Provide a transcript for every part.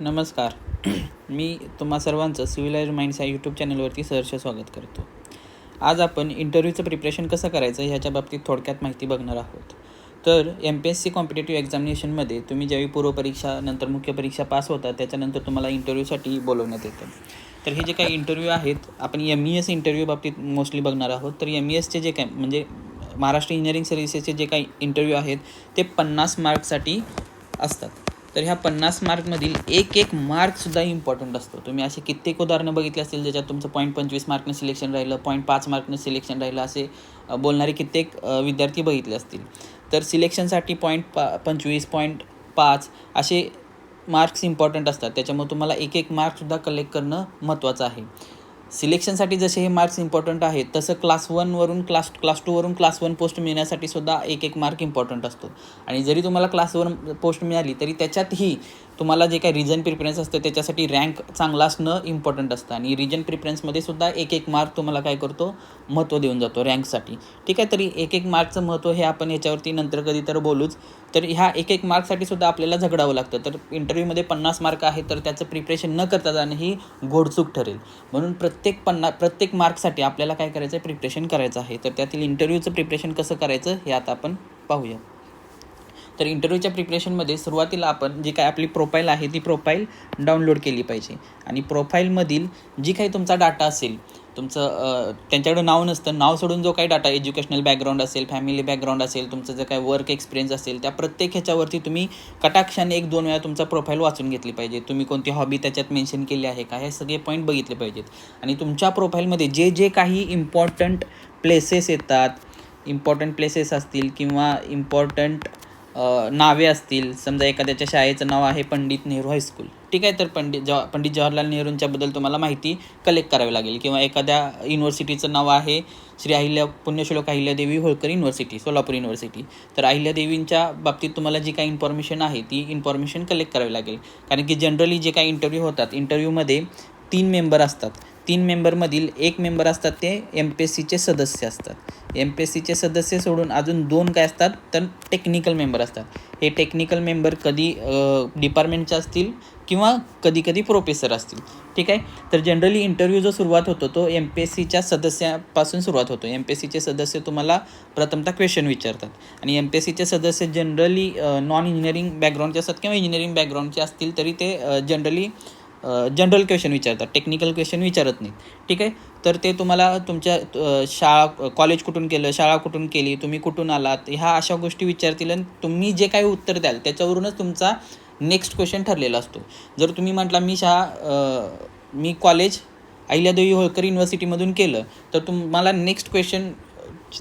नमस्कार. मी तुम्हा सर्वांचं सिव्हिलाइज माइंड्स या यूट्यूब चॅनलवरती सहर्ष स्वागत करतो. आज आपण इंटरव्ह्यूचं प्रिपरेशन कसं करायचं ह्याच्या बाबतीत थोडक्यात माहिती बघणार आहोत. तर M P S C competitive एक्झामिनेशनमध्ये तुम्ही ज्यावेळी पूर्वपरीक्षा नंतर मुख्य परीक्षा पास होता त्याच्यानंतर तुम्हाला इंटरव्ह्यूसाठी बोलवण्यात येतं. तर हे जे काही इंटरव्ह्यू आहेत आपण एम ई एस इंटरव्ह्यू बाबतीत मोस्टली बघणार आहोत. तर एम ई एसचे जे काय म्हणजे महाराष्ट्र इंजिनिअरिंग सर्व्हिसेसचे जे काही इंटरव्ह्यू आहेत ते पन्नास मार्कसाठी असतात. तर ह्या पन्नास मार्कमधील एक एक मार्कसुद्धा इम्पॉर्टंट असतो. तुम्ही असे कित्येक उदाहरणं बघितली असतील ज्याच्यात तुमचं पॉईंट पंचवीस मार्कनं सिलेक्शन राहिलं पॉईंट पाच मार्कनं सिलेक्शन राहिलं असे बोलणारे कित्येक विद्यार्थी बघितले असतील. तर सिलेक्शनसाठी पॉईंट पा पंचवीस पॉईंट पाच असे मार्क्स इम्पॉर्टंट असतात. त्याच्यामुळे तुम्हाला एक एक मार्कसुद्धा कलेक्ट करणं महत्त्वाचं आहे. सिलेक्शनसाठी जसे हे मार्क्स इम्पॉर्टंट आहेत तसं क्लास वनवरून क्लास क्लास टूवरून क्लास वन पोस्ट मिळण्यासाठी सुद्धा एक एक मार्क इम्पॉर्टंट असतो. आणि जरी तुम्हाला क्लास वन पोस्ट मिळाली तरी त्याच्यातही तुम्हाला जे काही रिजन प्रिफरन्स असतं त्याच्यासाठी रँक चांगला असणं इम्पॉर्टंट असतं. आणि रिजन प्रिफरन्समध्ये सुद्धा एक एक मार्क तुम्हाला काय करतो? महत्त्व देऊन जातो रँकसाठी ठीक आहे? तरी एक एक मार्कचं महत्त्व हे आपण याच्यावरती नंतर कधी तर बोलूच. तर ह्या एक एक मार्कसाठी सुद्धा आपल्याला झगडावं लागतं. तर इंटरव्ह्यूमध्ये पन्नास मार्क आहे तर त्याचं प्रिपरेशन न करता जाणं ही घोडचूक ठरेल. म्हणून प्रत्येक पन्ना प्रत्येक मार्कसाठी आपल्याला काय करायचं आहे प्रिपरेशन करायचं आहे. तर त्यातील इंटरव्ह्यूचं प्रिपरेशन कसं करायचं? हे आता आपण पाहूया. तर इंटरव्ह्यूच्या प्रिपरेशनमध्ये सुरुवातीला आपण जी काय आपली प्रोफाईल आहे ती प्रोफाईल डाउनलोड केली पाहिजे. आणि प्रोफाईलमधील जी काही तुमचा डाटा असेल तुमचं त्यांच्याकडे नाव नसतं नाव सोडून जो काही डाटा एज्युकेशनल बॅकग्राऊंड असेल फॅमिली बॅकग्राऊंड असेल तुमचं जे काही वर्क एक्सपिरियन्स असेल त्या प्रत्येक ह्याच्यावरती तुम्ही कटाक्षाने एक दोन वेळा तुमचा प्रोफाईल वाचून घेतली पाहिजे. तुम्ही कोणती हॉबी त्याच्यात मेन्शन केली आहे का हे सगळे पॉईंट बघितले पाहिजेत. आणि तुमच्या प्रोफाईलमध्ये जे जे काही इम्पॉर्टंट प्लेसेस येतात इम्पॉर्टंट प्लेसेस असतील किंवा इम्पॉर्टंट नावे असतील. समजा एखाद्याच्या शाळेचं नाव आहे पंडित नेहरू हायस्कूल ठीक आहे तर पंडित जवा पंडित जवाहरलाल नेहरूंच्याबद्दल तुम्हाला माहिती कलेक्ट करावी लागेल. किंवा एखाद्या युनिव्हर्सिटीचं नाव आहे श्री अहिल्या पुण्यश्लोक अहिल्यादेवी होळकर युनिव्हर्सिटी सोलापूर युनिव्हर्सिटी तर अहिल्यादेवींच्या बाबतीत तुम्हाला जी काही इन्फॉर्मेशन आहे ती इन्फॉर्मेशन कलेक्ट करावी लागेल. कारण की जनरली जे काही इंटरव्ह्यू होतात इंटरव्ह्यूमध्ये तीन मेंबर असतात. तीन मेंबरमधील एक मेंबर असतात ते एम पी एस सीचे सदस्य असतात. एम पी एस सीचे सदस्य सोडून अजून दोन काय असतात? तर टेक्निकल मेंबर असतात. हे टेक्निकल मेंबर कधी डिपार्टमेंटचे असतील किंवा कधी कधी प्रोफेसर असतील. ठीक आहे? तर जनरली इंटरव्ह्यू जो सुरुवात होतो तो एम पी एस सीच्या सदस्यापासून सुरुवात होतो. एम पी एस सीचे सदस्य तुम्हाला प्रथमतः क्वेश्चन विचारतात. आणि एम पी एस सीचे सदस्य जनरली नॉन इंजिनिअरिंग बॅकग्राऊंडचे असतात किंवा इंजिनिअरिंग बॅकग्राऊंडचे असतील तरी ते जनरली जनरल क्वेश्चन विचारतात. टेक्निकल क्वेश्चन विचारत नाही ठीक आहे? तर ते तुम्हाला तुमच्या शाळा कॉलेज कुठून केलं शाळा कुठून केली तुम्ही कुठून आलात ह्या अशा गोष्टी विचारतील आणि तुम्ही जे काही उत्तर द्याल त्याच्यावरूनच तुमचा नेक्स्ट क्वेश्चन ठरलेला असतो. जर तुम्ही म्हटला मी शाळा मी कॉलेज अहिल्यादेवी होळकर युनिव्हर्सिटीमधून केलं तर तुम्हाला नेक्स्ट क्वेश्चन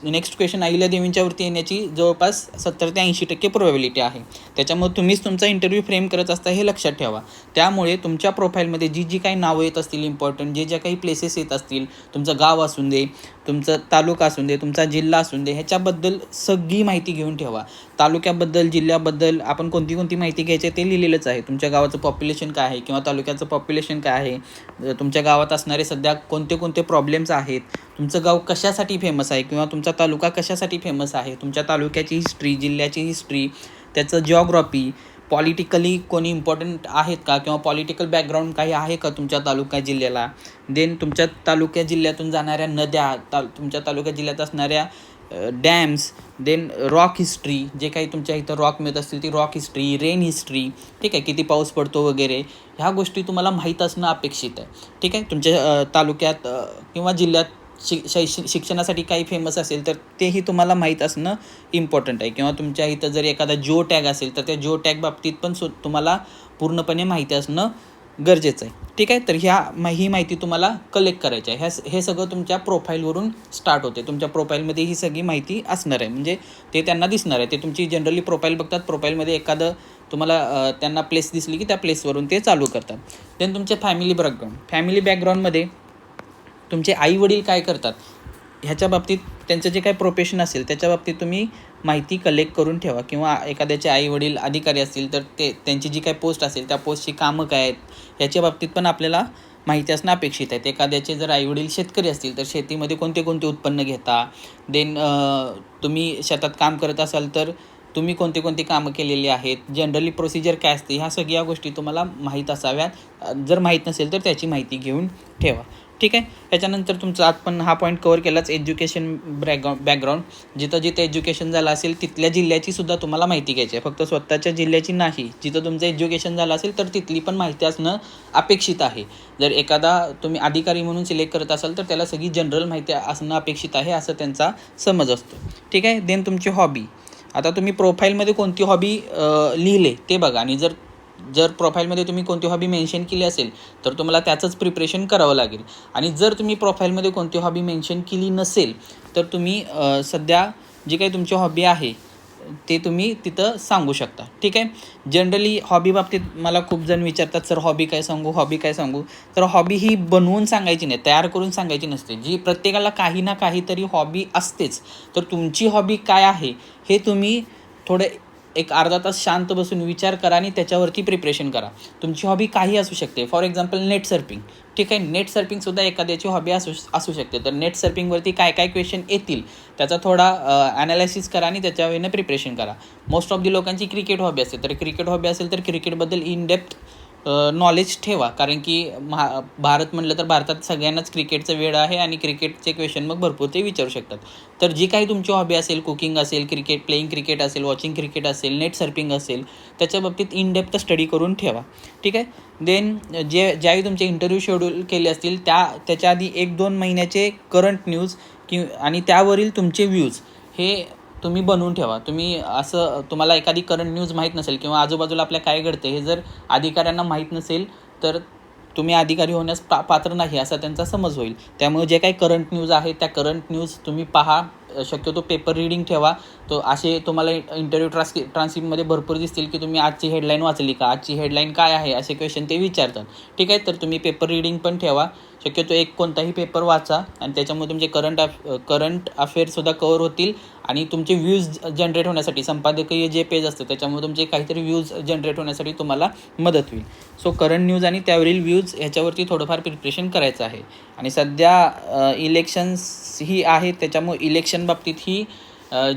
नेक्स्ट क्वेश्चन अहिल्यादेवींच्यावरती येण्याची जवळपास सत्तर ते ऐंशी टक्के प्रोबॅबिलिटी आहे. त्याच्यामुळे तुम्हीच तुमचा इंटरव्ह्यू फ्रेम करत असता हे लक्षात ठेवा. त्यामुळे तुमच्या प्रोफाईलमध्ये जी जी काही नावं येत असतील इम्पॉर्टंट जे ज्या काही प्लेसेस येत असतील तुमचं गाव असून दे तुमचं तालुका असून दे तुमचा जिल्हा असून दे ह्याच्याबद्दल सगळी माहिती घेऊन ठेवा. तालुक्याबद्दल जिल्ह्याबद्दल आपण कोणती कोणती माहिती घ्यायची ते लिहिलेलंच आहे. तुमच्या गावाचं पॉप्युलेशन काय आहे किंवा तालुक्याचं पॉप्युलेशन काय आहे? तुमच्या गावात असणारे सध्या कोणते कोणते प्रॉब्लेम्स आहेत? तुमचं गाव कशासाठी फेमस आहे किंवा तुमचा तालुका कशासाठी फेमस आहे? तुमच्या तालुक्याची हिस्ट्री जिल्ह्याची हिस्ट्री त्याचं जॉग्रॉफी पॉलिटिकली कोणी इम्पॉर्टंट आहेत का? किंवा पॉलिटिकल बॅकग्राऊंड काही आहे का तुमच्या तालुका जिल्ह्याला? देन तुमच्या तालुक्या जिल्ह्यातून जाणाऱ्या नद्या ता तुमच्या तालुक्या जिल्ह्यात असणाऱ्या डॅम्स देन रॉक हिस्ट्री जे काही तुमच्या इथं रॉक मिळत असतील ती रॉक हिस्ट्री रेन हिस्ट्री ठीक आहे? किती पाऊस पडतो वगैरे ह्या गोष्टी तुम्हाला माहीत असणं अपेक्षित आहे. ठीक आहे? तुमच्या तालुक्यात किंवा जिल्ह्यात शिक शैक्षणिक शिक्षणासाठी काही फेमस असेल तर तेही तुम्हाला माहीत असणं इम्पॉर्टंट आहे. किंवा तुमच्या इथं जर एखादा जिओ टॅग असेल तर त्या जिओ टॅग बाबतीत पण सु तुम्हाला पूर्णपणे माहिती असणं गरजेचं आहे. ठीक आहे? तर ह्या मा ही माहिती तुम्हाला कलेक्ट करायची आहे. ह्या हे सगळं तुमच्या प्रोफाईलवरून स्टार्ट होते. तुमच्या प्रोफाईलमध्ये ही सगळी माहिती असणार आहे. म्हणजे ते त्यांना दिसणार आहे. ते तुमची जनरली प्रोफाईल बघतात. प्रोफाईलमध्ये एखादं तुम्हाला त्यांना प्लेस दिसली की त्या प्लेसवरून ते चालू करतात. देन तुमचे फॅमिली बॅकग्राऊंड फॅमिली बॅकग्राऊंडमध्ये तुमचे आई वडील काय करतात ह्याच्या बाबतीत त्यांचं जे काही प्रोफेशन असेल त्याच्या बाबतीत तुम्ही माहिती कलेक्ट करून ठेवा. किंवा एखाद्याचे आई वडील अधिकारी असतील तर ते त्यांची जी काही पोस्ट असेल त्या पोस्टची कामं काय आहेत ह्याच्या बाबतीत पण आपल्याला माहिती असणं अपेक्षित आहे. एखाद्याचे जर आईवडील शेतकरी असतील तर शेतीमध्ये कोणते कोणते उत्पन्न घेता? देन तुम्ही शेतात काम करत असाल तर तुम्ही कोणते कोणते कामं केलेली आहेत? जनरली प्रोसिजर काय असते? ह्या सगळ्या गोष्टी तुम्हाला माहीत असाव्यात. जर माहीत नसेल तर त्याची माहिती घेऊन ठेवा. ठीक आहे? त्याच्यानंतर तुमचा आपण हा पॉईंट कवर केलाच एज्युकेशन बॅकग्राऊंड बॅकग्राऊंड जिथं जिथं एज्युकेशन झालं असेल तिथल्या जिल्ह्याची सुद्धा तुम्हाला माहिती घ्यायची आहे. फक्त स्वतःच्या जिल्ह्याची नाही. जिथं तुमचं एज्युकेशन झालं असेल तर तिथली पण माहिती असणं अपेक्षित आहे. जर एखादा तुम्ही अधिकारी म्हणून सिलेक्ट करत असाल तर त्याला सगळी जनरल माहिती असणं अपेक्षित आहे असं त्यांचा समज असतो. ठीक आहे? देन तुमची हॉबी आता तुम्ही प्रोफाईलमध्ये कोणती हॉबी लिहिले ते बघा. आणि जर जर प्रोफाईलमध्ये तुम्ही कोणती हॉबी मेन्शन केली असेल तर तुम्हाला त्याचंच प्रिपरेशन करावं लागेल. आणि जर तुम्ही प्रोफाईलमध्ये कोणती हॉबी मेन्शन केली नसेल तर तुम्ही सध्या जी काही तुमची हॉबी आहे ते तुम्ही तिथं सांगू शकता. ठीक आहे? जनरली हॉबी बाबतीत मला खूप जण विचारतात सर हॉबी काय सांगू? हॉबी काय सांगू? तर हॉबी ही बनवून सांगायची नाही तयार करून सांगायची नसते. जी प्रत्येकाला काही ना काहीतरी हॉबी असतेच. तर तुमची हॉबी काय आहे हे तुम्ही थोडं एक अर्धा तास शांत बसून विचार करा आणि त्याच्यावरती प्रिपरेशन करा. तुमची हॉबी काही असू शकते. फॉर एक्झाम्पल नेट सर्फिंग ठीक आहे? नेट सर्फिंगसुद्धा एखाद्याची हॉबी असू असू शकते. तर नेट सर्फिंगवरती काय काय क्वेश्चन येतील त्याचा थोडा ॲनालायसिस करा आणि त्याच्या वेळेनं प्रिपरेशन करा. मोस्ट ऑफ दी लोकांची क्रिकेट हॉबी असते. तर क्रिकेट हॉबी असेल तर क्रिकेटबद्दल इन डेप्थ नॉलेज ठेवा. कारण की महा भारत म्हणलं तर भारतात सगळ्यांनाच क्रिकेटचं वेळ आहे आणि क्रिकेटचे क्वेश्चन मग भरपूर ते विचारू शकतात. तर जी काही तुमची हॉबी असेल कुकिंग असेल क्रिकेट प्लेईंग क्रिकेट असेल वॉचिंग क्रिकेट असेल नेट सर्फिंग असेल त्याच्या बाबतीत इन डेप्थ स्टडी करून ठेवा. ठीक आहे? देन जे ज्यावेळी तुमचे इंटरव्ह्यू शेड्यूल केले असतील त्या त्याच्या आधी एक दोन महिन्याचे करंट न्यूज कि आणि त्यावरील तुमचे व्ह्यूज हे तुम्ही बनवून ठेवा. तुम्ही असं तुम्हाला एखादी करंट न्यूज माहीत नसेल किंवा आजूबाजूला आपल्या काय घडते हे जर अधिकाऱ्यांना माहीत नसेल तर तुम्ही अधिकारी होण्यास पा पात्र नाही असा त्यांचा समज होईल. त्यामुळे जे काही करंट न्यूज आहे त्या करंट न्यूज तुम्ही पहा. शक्यतो पेपर रिडिंग ठेवा. तो असे तुम्हाला इंटरव्ह्यू ट्रान्सक्रि ट्रान्स्क्रिप्टमध्ये भरपूर दिसतील की तुम्ही आजची हेडलाईन वाचली का आजची हेडलाईन काय आहे असे क्वेश्चन ते विचारतात. ठीक आहे? तर तुम्ही पेपर रिडिंग पण ठेवा. शक्यतो एक कोणताही पेपर वाचा आणि त्याच्यामुळे तुमचे करंट अफ करंट अफेअरसुद्धा कवर होतील आणि तुमचे व्ह्यूज जनरेट होण्यासाठी संपादकीय जे पेज असतं त्याच्यामुळे तुमचे काहीतरी व्ह्यूज जनरेट होण्यासाठी तुम्हाला मदत होईल. सो करंट न्यूज आणि त्यावरील व्ह्यूज ह्याच्यावरती थोडंफार प्रिपरेशन करायचं आहे. आणि सध्या इलेक्शन्स ही आहेत त्याच्यामुळे इलेक्शन बाबतीत ही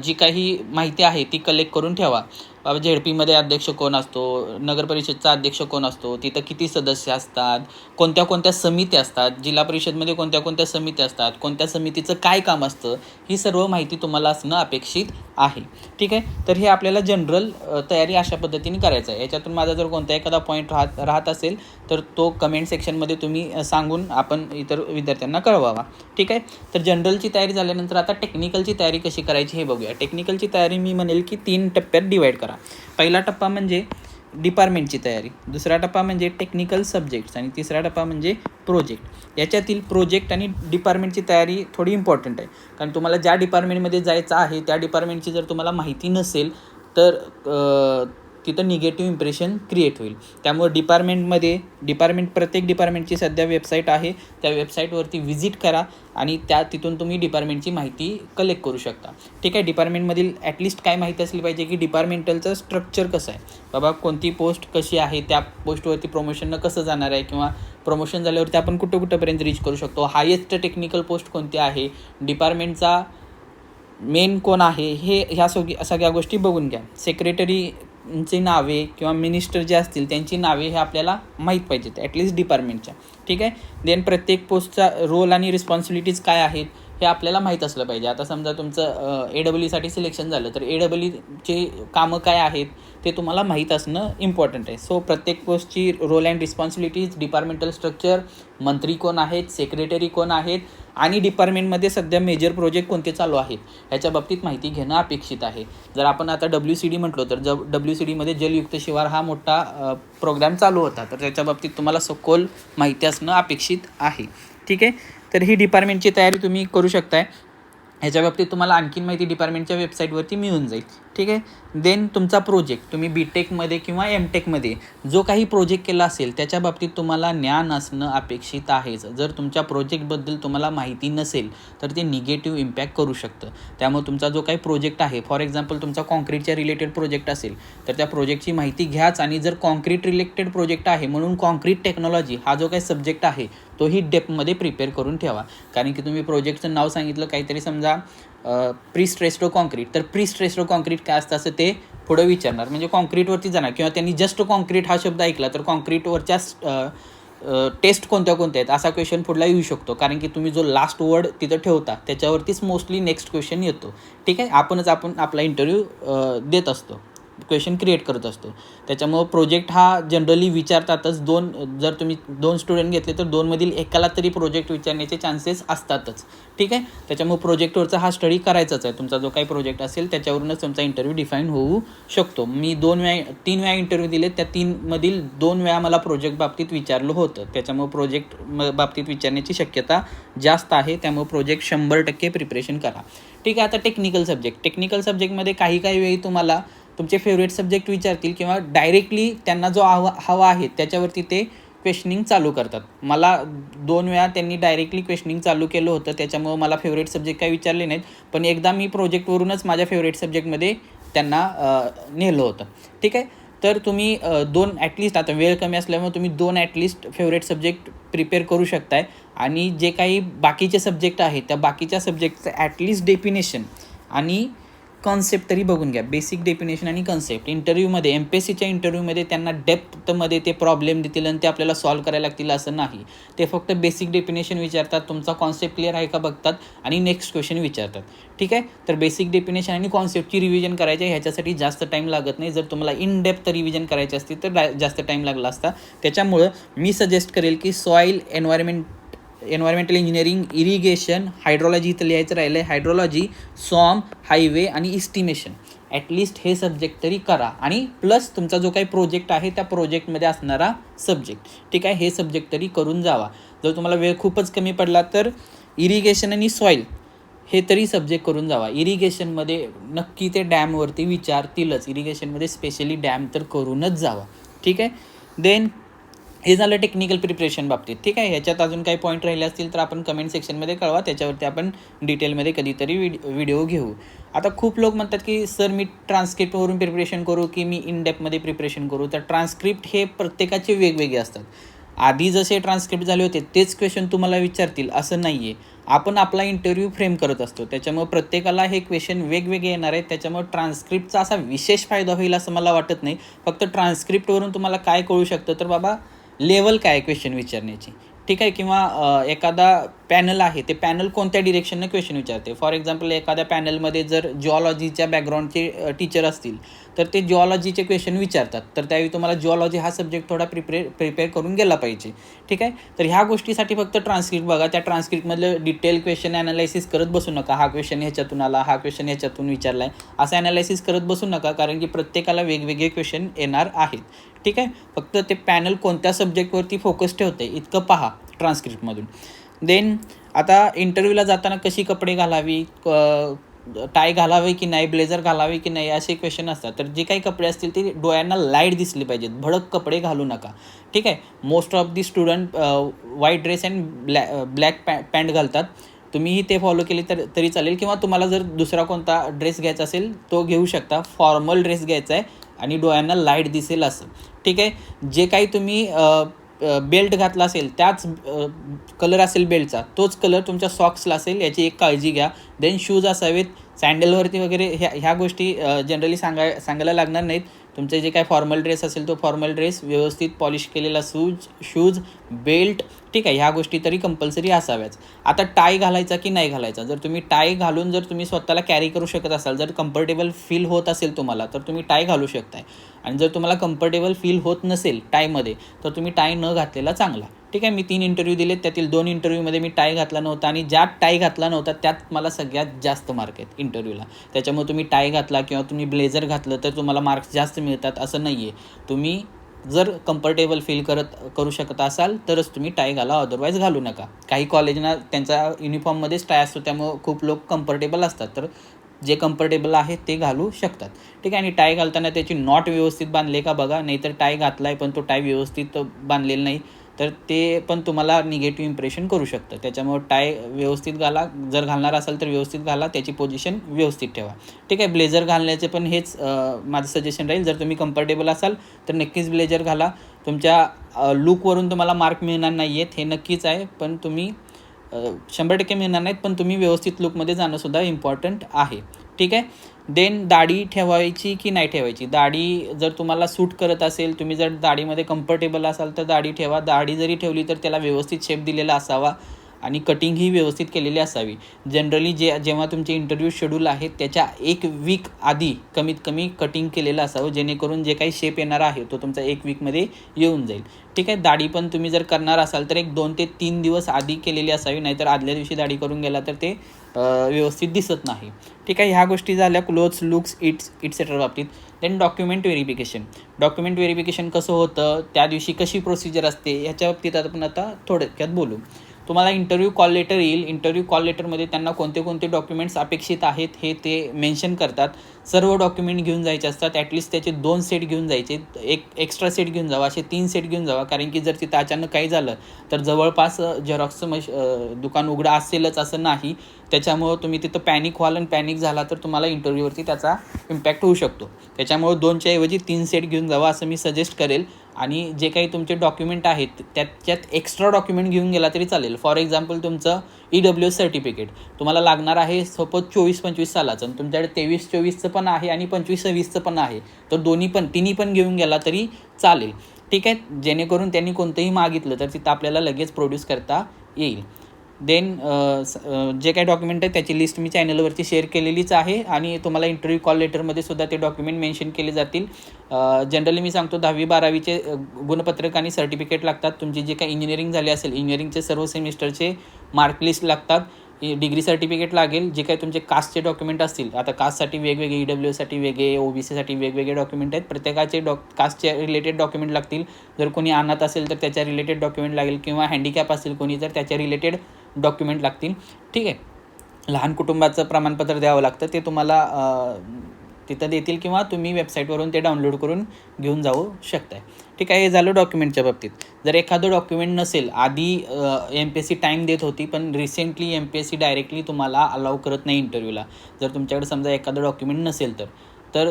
जी काही माहिती आहे ती कलेक्ट करून ठेवा. बाबा झेडपीमध्ये अध्यक्ष कोण असतो? नगरपरिषदचा अध्यक्ष कोण असतो? तिथं किती सदस्य असतात? कोणत्या कोणत्या समिती असतात? जिल्हा परिषदमध्ये कोणत्या कोणत्या समिती असतात? कोणत्या समितीचं काय काम असतं? ही सर्व माहिती तुम्हाला असणं अपेक्षित आहे. ठीक आहे? तर हे आपल्याला जनरल तयारी अशा पद्धतीने करायचं आहे. याच्यातून माझा जर कोणता एखादा पॉईंट राहत राहत असेल तर तो कमेंट सेक्शनमध्ये तुम्ही सांगून आपण इतर विद्यार्थ्यांना कळवावा. ठीक आहे? तर जनरलची तयारी झाल्यानंतर आता टेक्निकलची तयारी कशी करायची हे बघूया. टेक्निकलची तयारी मी म्हणेल की तीन टप्प्यात डिवाईड करा. पहिला टप्पा म्हणजे डिपार्टमेंटची तयारी. दुसरा टप्पा म्हणजे टेक्निकल सब्जेक्ट्स आणि तिसरा टप्पा म्हणजे प्रोजेक्ट याच्यातील प्रोजेक्ट आणि डिपार्टमेंटची तयारी थोडी इम्पॉर्टंट आहे. कारण तुम्हाला ज्या डिपार्टमेंटमध्ये जायचं आहे त्या डिपार्टमेंटची जर तुम्हाला माहिती नसेल तर तिथं निगेटिव्ह इम्प्रेशन क्रिएट होईल. त्यामुळे डिपार्टमेंटमध्ये डिपार्टमेंट प्रत्येक डिपार्टमेंटची सध्या वेबसाईट आहे. त्या वेबसाईटवरती व्हिजिट करा आणि त्या तिथून तुम्ही डिपार्टमेंटची माहिती कलेक्ट करू शकता. ठीक आहे डिपार्टमेंटमधील ॲटलिस्ट काय माहिती असली पाहिजे की डिपार्टमेंटलचं स्ट्रक्चर कसं आहे? बाबा कोणती पोस्ट कशी आहे? त्या पोस्टवरती प्रमोशननं कसं जाणार आहे? किंवा प्रमोशन झाल्यावरती आपण कुठं कुठंपर्यंत रीच करू शकतो? हायेस्ट टेक्निकल पोस्ट कोणती आहे? डिपार्टमेंटचा मेन कोण आहे? हे ह्या सगळी सगळ्या गोष्टी बघून घ्या. सेक्रेटरी ची नावे किंवा मिनिस्टर जे असतील त्यांची नावे हे आपल्याला माहीत पाहिजेत ॲटलिस्ट डिपार्टमेंटच्या ठीक आहे? देन प्रत्येक पोस्टचा रोल आणि रिस्पॉन्सिबिलिटीज काय आहेत हे आपल्याला माहीत असलं पाहिजे. आता समजा तुमचं ए डब्ल्यूसाठी सिलेक्शन झालं तर ए डब्ल्यूचे कामं काय आहेत ते तुम्हाला माहीत असणं इम्पॉर्टंट आहे. सो प्रत्येक पोस्टची role and responsibilities departmental structure मंत्री कोण आहेत सेक्रेटरी कोण आहेत आणि डिपार्टमेंटमध्ये सध्या मेजर प्रोजेक्ट कोणते चालू आहेत ह्याच्या बाबतीत माहिती घेणं अपेक्षित आहे. जर आपण आता डब्ल्यू सी डी म्हटलो तर जब डब्ल्यू सी डीमध्ये जलयुक्त शिवार हा मोठा प्रोग्राम चालू होता तर त्याच्या बाबतीत तुम्हाला सखोल माहिती असणं अपेक्षित आहे. ठीक आहे? तर ही डिपार्टमेंटची तयारी तुम्ही करू शकताय. ह्याच्या बाबतीत तुम्हाला आणखीन माहिती डिपार्टमेंटच्या वेबसाईटवरती मिळून जाईल. ठीक आहे? देन तुमचा प्रोजेक्ट तुम्ही बी टेकमध्ये किंवा एम टेकमध्ये जो काही प्रोजेक्ट केला असेल त्याच्या बाबतीत तुम्हाला ज्ञान असणं अपेक्षित आहेच. जर तुमच्या प्रोजेक्टबद्दल तुम्हाला माहिती नसेल तर ते निगेटिव्ह इम्पॅक्ट करू शकतं. त्यामुळे तुमचा जो काही प्रोजेक्ट आहे फॉर एक्झाम्पल तुमचा कॉन्क्रीटच्या रिलेटेड प्रोजेक्ट असेल तर त्या प्रोजेक्टची माहिती घ्याच आणि जर कॉन्क्रीट रिलेटेड प्रोजेक्ट आहे म्हणून कॉन्क्रीट टेक्नॉलॉजी हा जो काही सब्जेक्ट आहे तोही डेपमध्ये प्रिपेअर करून ठेवा. कारण की तुम्ही प्रोजेक्टचं नाव सांगितलं काहीतरी समजा प्री स्ट्रेस्टो कॉन्क्रीट तर प्री स्ट्रेस्टो कॉन्क्रीट काय असतं असं ते पुढं विचारणार. म्हणजे कॉन्क्रीटवरती जाणार. किंवा त्यांनी जस्ट कॉन्क्रीट हा शब्द ऐकला तर कॉन्क्रीटवरच्या टेस्ट कोणत्या कोणत्या आहेत? असा क्वेश्चन पुढला येऊ शकतो. कारण की तुम्ही जो लास्ट वर्ड तिथं ठेवता त्याच्यावरतीच मोस्टली नेक्स्ट क्वेश्चन येतो. ठीक आहे? आपणच आपण आपला इंटरव्ह्यू देत असतो. क्वेश्चन क्रिएट करत असतो. त्याच्यामुळं प्रोजेक्ट हा जनरली विचारतातच. दोन जर तुम्ही दोन स्टुडंट घेतले तर दोनमधील एकाला तरी प्रोजेक्ट विचारण्याचे चान्सेस असतातच. ठीक आहे? त्याच्यामुळे प्रोजेक्टवरचा हा स्टडी करायचाच आहे. तुमचा जो काही प्रोजेक्ट असेल त्याच्यावरूनच तुमचा इंटरव्ह्यू डिफाईन होऊ शकतो. मी दोन वेळा तीन वेळा इंटरव्ह्यू दिले त्या तीनमधील दोन वेळा मला प्रोजेक्ट बाबतीत विचारलं होतं. त्याच्यामुळे प्रोजेक्ट बाबतीत विचारण्याची शक्यता जास्त आहे. त्यामुळे प्रोजेक्ट शंभर टक्के प्रिपरेशन करा. ठीक आहे? आता टेक्निकल सब्जेक्ट टेक्निकल सब्जेक्टमध्ये काही काही वेळी तुम्हाला तुमचे फेवरेट सब्जेक्ट विचारतील किंवा डायरेक्टली त्यांना जो हवा हवा आहे त्याच्यावरती ते क्वेश्चनिंग चालू करतात. मला दोन वेळा त्यांनी डायरेक्टली क्वेश्चनिंग चालू केलं होतं त्याच्यामुळं मला फेवरेट सब्जेक्ट काही विचारले नाहीत. पण एकदा मी प्रोजेक्टवरूनच माझ्या फेवरेट सब्जेक्टमध्ये त्यांना नेलं होतं. ठीक आहे? तर तुम्ही दोन ॲटलिस्ट आता वेळ कमी असल्यामुळे तुम्ही दोन ॲटलिस्ट फेवरेट सब्जेक्ट प्रिपेअर करू शकताय. आणि जे काही बाकीचे सब्जेक्ट आहेत त्या बाकीच्या सब्जेक्टचं ॲटलिस्ट डेफिनेशन आणि कॉन्सेप्ट तरी बघून घ्या. बेसिक डेफिनेशन आणि कॉन्सेप्ट इंटरव्ह्यूमध्ये एम पी एस सीच्या इंटरव्ह्यूमध्ये त्यांना डेप्थमध्ये ते प्रॉब्लेम देतील आणि ते आपल्याला सॉल्व करायला लागतील असं नाही. ते फक्त बेसिक डेफिनेशन विचारतात. तुमचा कॉन्सेप्ट क्लिअर आहे का बघतात आणि नेक्स्ट क्वेश्चन विचारतात. ठीक आहे? तर बेसिक डेफिनेशन आणि कॉन्सेप्टची रिव्हिजन करायची ह्याच्यासाठी जास्त टाईम लागत नाही. जर तुम्हाला इन डेप्थ रिव्हिजन करायची असती तर जास्त टाईम लागला असता. त्याच्यामुळं मी सजेस्ट करेल की soil environment environmental engineering irrigation hydrology इथं लिहायचं राहिलं आहे हायड्रॉलॉजी सॉम हायवे आणि इस्टिमेशन ॲटलिस्ट हे सब्जेक्ट तरी करा. आणि प्लस तुमचा जो काही प्रोजेक्ट आहे त्या प्रोजेक्टमध्ये असणारा सब्जेक्ट ठीक आहे? हे सब्जेक्ट तरी करून जावा. जर तुम्हाला वेळ खूपच कमी पडला तर इरिगेशन आणि सॉईल हे तरी सब्जेक्ट करून जावा. इरिगेशनमध्ये नक्की ते डॅमवरती विचारतीलच. इरिगेशनमध्ये स्पेशली डॅम तर करूनच जावा. ठीक आहे? देन हे झालं टेक्निकल प्रिपरेशन बाबतीत. ठीक आहे? ह्याच्यात अजून काही पॉईंट राहिले असतील तर आपण कमेंट सेक्शनमध्ये कळवा. त्याच्यावरती आपण डिटेलमध्ये कधीतरी व्हिडिओ घेऊ. आता खूप लोक म्हणतात की सर मी ट्रान्स्क्रिप्टवरून प्रिपरेशन करू की मी इन डेपमध्ये प्रिपरेशन करू? तर ट्रान्स्क्रिप्ट हे प्रत्येकाचे वेगवेगळे असतात. आधी जसे ट्रान्स्क्रिप्ट झाले होते तेच क्वेश्चन तुम्हाला विचारतील. असं नाही आहे आपण आपला इंटरव्ह्यू फ्रेम करत असतो. त्याच्यामुळे प्रत्येकाला हे क्वेश्चन वेगवेगळे येणार आहेत. त्याच्यामुळे ट्रान्स्क्रिप्टचा असा विशेष फायदा होईल असं मला वाटत नाही. फक्त ट्रान्स्क्रिप्टवरून तुम्हाला काय कळू शकतं? तर बाबा लेवल काय क्वेश्चन विचारण्याची? ठीक आहे किंवा एखादा पॅनल आहे ते पॅनल कोणत्या डिरेक्शननं क्वेश्चन विचारते? फॉर एक्झाम्पल एखाद्या पॅनलमध्ये जर जिओलॉजीच्या बॅकग्राऊंडचे टीचर असतील तर ते जिओलॉजीचे क्वेश्चन विचारतात. तर त्यावेळी तुम्हाला जिओलॉजी हा सब्जेक्ट थोडा प्रिपेअर प्रिपेअर करून गेला पाहिजे. ठीक आहे? तर ह्या गोष्टीसाठी फक्त ट्रान्सक्रिप्ट बघा. त्या ट्रान्सक्रिप्टमधलं डिटेल क्वेश्चन ॲनालायसिस करत बसू नका. हा क्वेश्चन ह्याच्यातून आला हा क्वेश्चन ह्याच्यातून विचारला आहे असं ॲनालायसिस करत बसू नका कारण की प्रत्येकाला वेगवेगळे क्वेश्चन येणार आहेत. ठीक आहे? फक्त ते पॅनल कोणत्या सब्जेक्टवरती फोकस ठेवते इतकं पहा ट्रान्सक्रिप्टमधून देन आता इंटरव्ह्यूला जाताना कशी कपडे घालावी टाय घालावे की नाही ब्लेझर घालावे की नाही असे क्वेश्चन असतात. तर जे काही कपडे असतील ते डोळ्यांना लाइट दिसली पाहिजेत. भडक कपडे घालू नका. ठीक आहे? Most of the student white dress and ब्लॅ black पॅ पॅन्ट घालतात. तुम्हीही ते फॉलो केले तर तरी चालेल. किंवा तुम्हाला जर दुसरा कोणता ड्रेस घ्यायचा असेल तो घेऊ शकता. फॉर्मल ड्रेस घ्यायचा आहे आणि डोळ्यांना लाइट दिसेल असं. ठीक आहे? जे काही तुम्ही बेल्ट घातला असेल त्याच कलर असेल बेल्टचा तोच कलर तुमच्या सॉक्सला असेल याची एक काळजी घ्या. देन शूज असावेत सँडलवरती वगैरे ह्या ह्या गोष्टी जनरली सांगाय सांगायला लागणार नाहीत. तुमचे जे काय फॉर्मल ड्रेस असेल तो फॉर्मल ड्रेस व्यवस्थित पॉलिश केलेला शूज शूज बेल्ट ठीक आहे ह्या गोष्टी तरी कंपल्सरी असाव्याच. आता टाय घालायचा की नाही घालायचा? जर तुम्ही टाय घालून जर तुम्ही स्वतःला कॅरी करू शकत असाल जर कम्फर्टेबल फील होत असेल तुम्हाला तर तुम्ही टाय घालू शकताय. आणि जर तुम्हाला कम्फर्टेबल फील होत नसेल टायमध्ये तर तुम्ही टाय न घातलेला चांगला. ठीक आहे? मी तीन इंटरव्ह्यू दिलेत. त्यातील दोन इंटरव्ह्यूमध्ये मी टाय घातला नव्हता आणि ज्यात टाय घातला नव्हता त्यात मला सगळ्यात जास्त मार्क आहेत इंटरव्ह्यूला त्याच्यामुळे तुम्ही टाय घातला किंवा तुम्ही ब्लेझर घातलं तर तुम्हाला मार्क्स जास्त मिळतात असं नाही आहे तुम्ही जर कम्फर्टेबल फील करत करू शकत असाल तरच तुम्ही टाय घाला. अदरवाईज घालू नका. काही कॉलेजना त्यांचा युनिफॉर्ममध्येच टाय असतो त्यामुळं खूप लोक कम्फर्टेबल असतात. तर जे कम्फर्टेबल आहे ते घालू शकतात. ठीक आहे आणि टाय घालताना त्याची नॉट व्यवस्थित बांधले का बघा? नाहीतर टाय घातला आहे पण तो टाय व्यवस्थित बांधलेला नाही तर ते पण तुम्हाला निगेटिव्ह इम्प्रेशन करू शकतं. त्याच्यामुळे टाय व्यवस्थित घाला. जर घालणार असाल तर व्यवस्थित घाला. त्याची पोझिशन व्यवस्थित ठेवा. ठीक आहे ब्लेझर घालण्याचे पण हेच माझं सजेशन राहील. जर तुम्ही कम्फर्टेबल असाल तर नक्कीच ब्लेझर घाला. तुमच्या लुकवरून तुम्हाला मार्क मिळणार नाही आहेत हे नक्कीच आहे पण तुम्ही शंभर टक्के मिळणार नाहीत पण तुम्ही व्यवस्थित लुकमध्ये जाणंसुद्धा इम्पॉर्टंट आहे. ठीक आहे? देन दाढी ठेवायची की नाही ठेवायची? दाढी जर तुम्हाला सूट करत असेल तुम्ही जर दाढीमध्ये कम्फर्टेबल असाल तर दाढी ठेवा. दाढी जरी ठेवली तर त्याला व्यवस्थित शेप दिलेला असावा. आणि कटिंग ही व्यवस्थित केलेली असावी. जनरली जे जेव्हा तुमचे इंटरव्ह्यू शेड्यूल आहेत त्याच्या एक वीक आधी कमीत कमी कटिंग केलेलं असावं जेणेकरून जे काही शेप येणार आहे तो तुमचा एक वीकमध्ये येऊन जाईल. ठीक आहे? दाढी पण तुम्ही जर करणार असाल तर एक दोन ते तीन दिवस आधी केलेली असावी नाहीतर आदल्या दिवशी दाढी करून गेला तर ते व्यवस्थित दिसत नाही. ठीक आहे? ह्या गोष्टी झाल्या. क्लोथ्स लुक्स इट्स इट्सेट्रा बाबतीत. Then document verification document verification कसं होतं? त्या दिवशी कशी प्रोसिजर असते? ह्याच्या बाबतीत आपण आता थोडक्यात बोलू. तुम्हाला इंटरव्ह्यू कॉल लेटर येईल. इंटरव्ह्यू कॉल लेटरमध्ये त्यांना कोणते कोणते डॉक्युमेंट्स अपेक्षित आहेत हे ते मेन्शन करतात. सर्व डॉक्युमेंट घेऊन जायचे असतात. ॲटलिस्ट त्याचे दोन सेट घेऊन जायचे. एक एक्स्ट्रा सेट घेऊन जावा. असे तीन सेट घेऊन जावा. कारण की जर तिथं अचानक काही झालं तर जवळपास झेरॉक्सचं मश दुकान उघडं असेलच असं नाही. त्याच्यामुळं तुम्ही तिथं पॅनिक व्हाल आणि पॅनिक झाला तर तुम्हाला इंटरव्ह्यूवरती त्याचा इम्पॅक्ट होऊ शकतो. त्याच्यामुळं दोनच्या ऐवजी तीन सेट घेऊन जावा असं मी सजेस्ट करेल. आणि जे काही तुमचे डॉक्युमेंट आहेत त्याच्यात एक्स्ट्रा डॉक्युमेंट घेऊन गेला तरी चालेल. फॉर एक्झाम्पल तुमचं ई डब्ल्यू एस सर्टिफिकेट तुम्हाला लागणार आहे सपोज चोवीस पंचवीस सालाचं आणि तुमच्याकडे तेवीस चोवीसचं पण आहे आणि पंचवीस सव्वीसचं पण आहे. तर दोन्ही पण तिन्ही पण घेऊन गेला तरी चालेल. ठीक आहे? जेणेकरून त्यांनी कोणतंही मागितलं तर तिथं आपल्याला लगेच प्रोड्यूस करता येईल. देन जे काही डॉक्युमेंट आहे त्याची लिस्ट मी चॅनलवरती शेअर केलेलीच आहे आणि तुम्हाला इंटरव्ह्यू कॉल लेटरमध्ये सुद्धा ते डॉक्युमेंट मेन्शन केले जातील. जनरली मी सांगतो दहावी बारावीचे गुणपत्रक आणि सर्टिफिकेट लागतात. तुमची जे काही इंजिनिअरिंग झाले असेल इंजिनिअरिंगचे सर्व सेमिस्टरचे मार्क लिस्ट लागतात. डिग्री सर्टिफिकेट लागेल. जे काही तुमचे कास्टचे डॉक्युमेंट असतील आता कास्टसाठी वेगवेगळे ई डब्ल्यू एसाठी वेगळे ओ बी सीसाठी वेगवेगळे डॉक्युमेंट आहेत. प्रत्येकाचे डॉ कास्टचे रिलेटेड डॉक्युमेंट लागतील. जर कोणी अनाथ असेल तर त्याच्या रिलेटेड डॉक्युमेंट लागेल. किंवा हँडिकॅप असेल कोणी तर त्याच्या रिलेटेड डॉक्युमेंट लागतील. ठीक आहे. लहान कुटुंबाचं प्रमाणपत्र द्यावं लागतं. ते तुम्हाला तिथं देतील किंवा तुम्ही वेबसाईटवरून ते डाउनलोड करून घेऊन जाऊ शकताय. ठीक आहे हे झालं डॉक्युमेंटच्या बाबतीत. जर एखादं डॉक्युमेंट नसेल आधी M P S C time देत होती पण recently M P S C directly तुम्हाला अलाव करत नाही इंटरव्ह्यूला जर तुमच्याकडे समजा एखादं डॉक्युमेंट नसेल तर. तर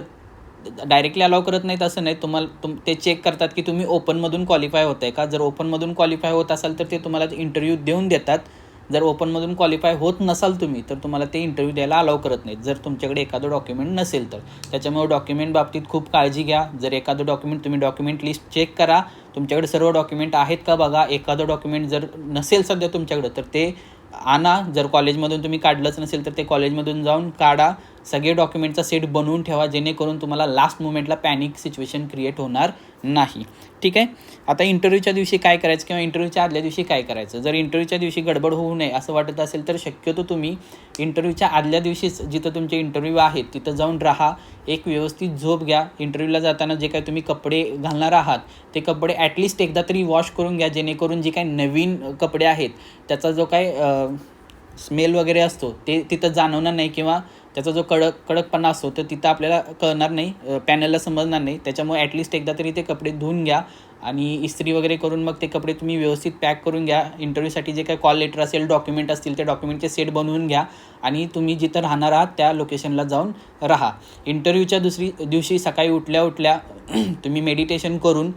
डायरेक्टली अलाव करत नाहीत असं नाही. तुम्हाला तुम ते चेक करतात की तुम्ही ओपनमधून क्वालिफाय होत आहे का? जर ओपनमधून क्वालिफाय होत असाल तर ते तुम्हाला इंटरव्ह्यू देऊन देतात. जर ओपनमधून क्वालिफाय होत नसाल तुम्ही तर तुम्हाला ते इंटरव्ह्यू द्यायला अलाव करत नाहीत. जर तुमच्याकडे एखादं डॉक्युमेंट नसेल तर. त्याच्यामुळे डॉक्युमेंट बाबतीत खूप काळजी घ्या. जर एखादं डॉक्युमेंट तुम्ही डॉक्युमेंट लिस्ट चेक करा तुमच्याकडे सर्व डॉक्युमेंट आहेत का बघा? एखादं डॉक्युमेंट जर नसेल सध्या तुमच्याकडं तर ते आणा. जर कॉलेजमधून तुम्ही काढलंच नसेल तर ते कॉलेजमधून जाऊन काढा. सगळे डॉक्युमेंटचा सेट बनवून ठेवा जेणेकरून तुम्हाला लास्ट मुमेंटला पॅनिक सिच्युएशन क्रिएट होणार नाही. ठीक आहे? आता इंटरव्ह्यूच्या दिवशी काय करायचं किंवा इंटरव्ह्यूच्या आदल्या दिवशी काय करायचं? जर इंटरव्ह्यूच्या दिवशी गडबड होऊ नये असं वाटत असेल तर शक्यतो तुम्ही इंटरव्ह्यूच्या आदल्या दिवशीच जिथं तुमचे इंटरव्ह्यू आहेत तिथं जाऊन राहा. एक व्यवस्थित झोप घ्या. इंटरव्ह्यूला जाताना जे काय तुम्ही कपडे घालणार आहात ते कपडे ॲटलिस्ट एकदा तरी वॉश करून घ्या जेणेकरून जे काही नवीन कपडे आहेत त्याचा जो काय स्मेल वगैरे असतो ते तिथं जाणवणार नाही किंवा त्याचा जो कडक कडकपणा असतो तर तिथं आपल्याला कळणार नाही पॅनलला समजणार नाही. त्याच्यामुळे ॲटलिस्ट एकदा तरी ते कपडे धुवून घ्या आणि इस्त्री वगैरे करून मग ते कपडे तुम्ही व्यवस्थित पॅक करून घ्या. इंटरव्ह्यूसाठी जे काही कॉल लेटर असेल डॉक्युमेंट असतील ते डॉक्युमेंटचे सेट बनवून घ्या आणि तुम्ही जिथं राहणार आहात त्या लोकेशनला जाऊन राहा. इंटरव्ह्यूच्या दुसरी दिवशी सकाळी उठल्या उठल्या तुम्ही मेडिटेशन करून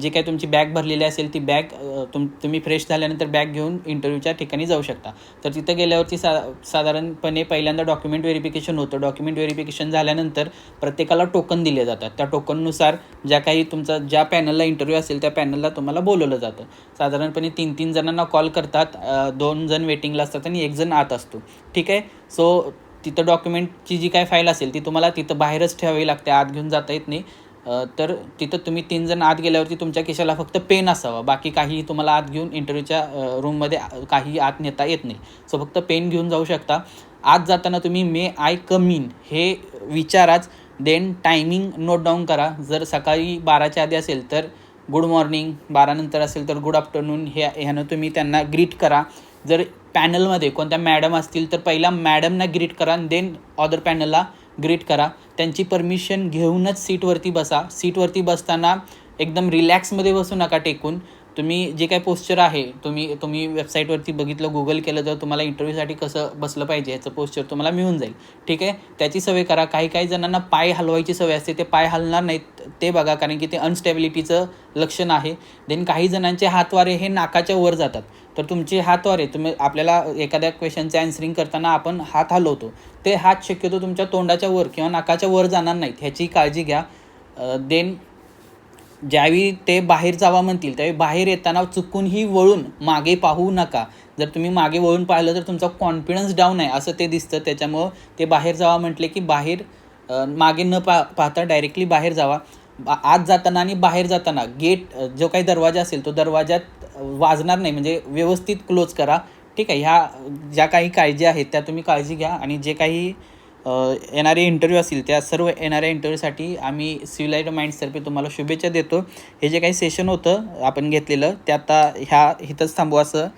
जी काही तुमची बॅग भरलेली असेल ती बॅग तुम तुम्ही फ्रेश झाल्यानंतर बॅग घेऊन इंटरव्ह्यूच्या ठिकाणी जाऊ शकता. तर तिथं गेल्यावरती सा साधारणपणे पहिल्यांदा डॉक्युमेंट व्हेरिफिकेशन होतं. डॉक्युमेंट व्हेरिफिकेशन झाल्यानंतर प्रत्येकाला टोकन दिले जातात. त्या टोकननुसार ज्या काही तुमचा ज्या पॅनलला इंटरव्ह्यू असेल त्या पॅनलला तुम्हाला बोलवलं जातं. साधारणपणे तीन तीन जणांना कॉल करतात दोन जण वेटिंगला असतात आणि एक जण आत असतो. ठीक आहे? सो तिथं डॉक्युमेंटची जी काय फाईल असेल ती तुम्हाला तिथं बाहेरच ठेवावी लागते. आत घेऊन जाता येत नाही. तर तिथं तुम्ही तीन जण आत गेल्यावरती तुमच्या खिशाला फक्त पेन असावा. बाकी काही तुम्हाला आत घेऊन इंटरव्ह्यूच्या रूममध्ये काही आत नेता येत नाही. सो फक्त पेन घेऊन जाऊ शकता. आत जाताना तुम्ही मे आय कम इन हे विचाराच. देन टायमिंग नोट डाऊन करा. जर सकाळी बाराच्या आधी असेल तर गुड मॉर्निंग बारानंतर असेल तर गुड आफ्टरनून हे ह्यानं तुम्ही त्यांना ग्रीट करा. जर पॅनलमध्ये कोणत्या मॅडम असतील तर पहिला मॅडमना ग्रीट करा. देन ऑदर पॅनलला ग्रीट करा. त्यांची परमिशन घेऊनच सीटवरती बसा. सीटवरती बसताना एकदम रिलॅक्समध्ये बसू नका टेकून. तुम्ही जे काही पोस्चर आहे तुम्ही तुम्ही वेबसाईटवरती बघितलं गुगल केलं तर तुम्हाला इंटरव्ह्यूसाठी कसं बसलं पाहिजे याचं पोस्चर तुम्हाला मिळून जाईल. ठीक आहे? त्याची सवय करा. काही काही जणांना पाय हलवायची सवय असते. ते पाय हलणार नाहीत ते बघा. कारण की ते अनस्टेबिलिटीचं लक्षण आहे. देन काही जणांचे हातवारे हे नाकाच्या वर जातात. तर तुमचे हातवारे तुम्ही आपल्याला एखाद्या क्वेश्चनचे अँसरिंग करताना आपण हात हलवतो. ते हात शक्यतो तुमच्या तोंडाच्या वर किंवा नाकाच्या वर जाणार नाहीत. ह्याची काळजी घ्या. देन ज्यावेळी ते बाहेर जावा म्हणतील त्यावेळी बाहेर येताना चुकूनही वळून मागे पाहू नका. जर तुम्ही मागे वळून पाहिलं तर तुमचा कॉन्फिडन्स डाऊन आहे असं ते दिसतं. त्याच्यामुळं ते बाहेर जावा म्हटले की बाहेर मागे न पा पाहता डायरेक्टली बाहेर जावा. आत जाताना आणि बाहेर जाताना गेट जो काही दरवाजा असेल तो दरवाजात वाजणार नाही. म्हणजे व्यवस्थित क्लोज करा. ठीक आहे ह्या ज्या काही काळजी आहेत त्या तुम्ही काळजी घ्या आणि जे काही येणारे इंटरव्ह्यू असतील त्या सर्व येणाऱ्या इंटरव्ह्यूसाठी आम्ही सिव्हिलाइट माइंड्सतर्फे तुम्हाला शुभेच्छा देतो. हे जे काही सेशन होतं आपण घेतलेलं ते आता ह्या इथंच थांबू असं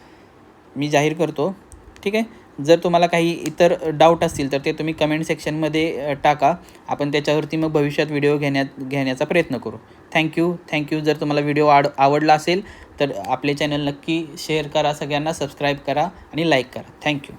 मी जाहीर करतो. ठीक आहे? जर तुम्हाला काही इतर डाऊट असतील तर ते तुम्ही कमेंट सेक्शनमध्ये टाका. आपण त्याच्यावरती मग भविष्यात व्हिडिओ घेण्यात घेण्याचा प्रयत्न करू. थँक्यू थँक्यू जर तुम्हाला व्हिडिओ आड आवडला असेल तर आपले चॅनल नक्की शेअर करा सगळ्यांना सबस्क्राईब करा आणि लाईक करा. थँक्यू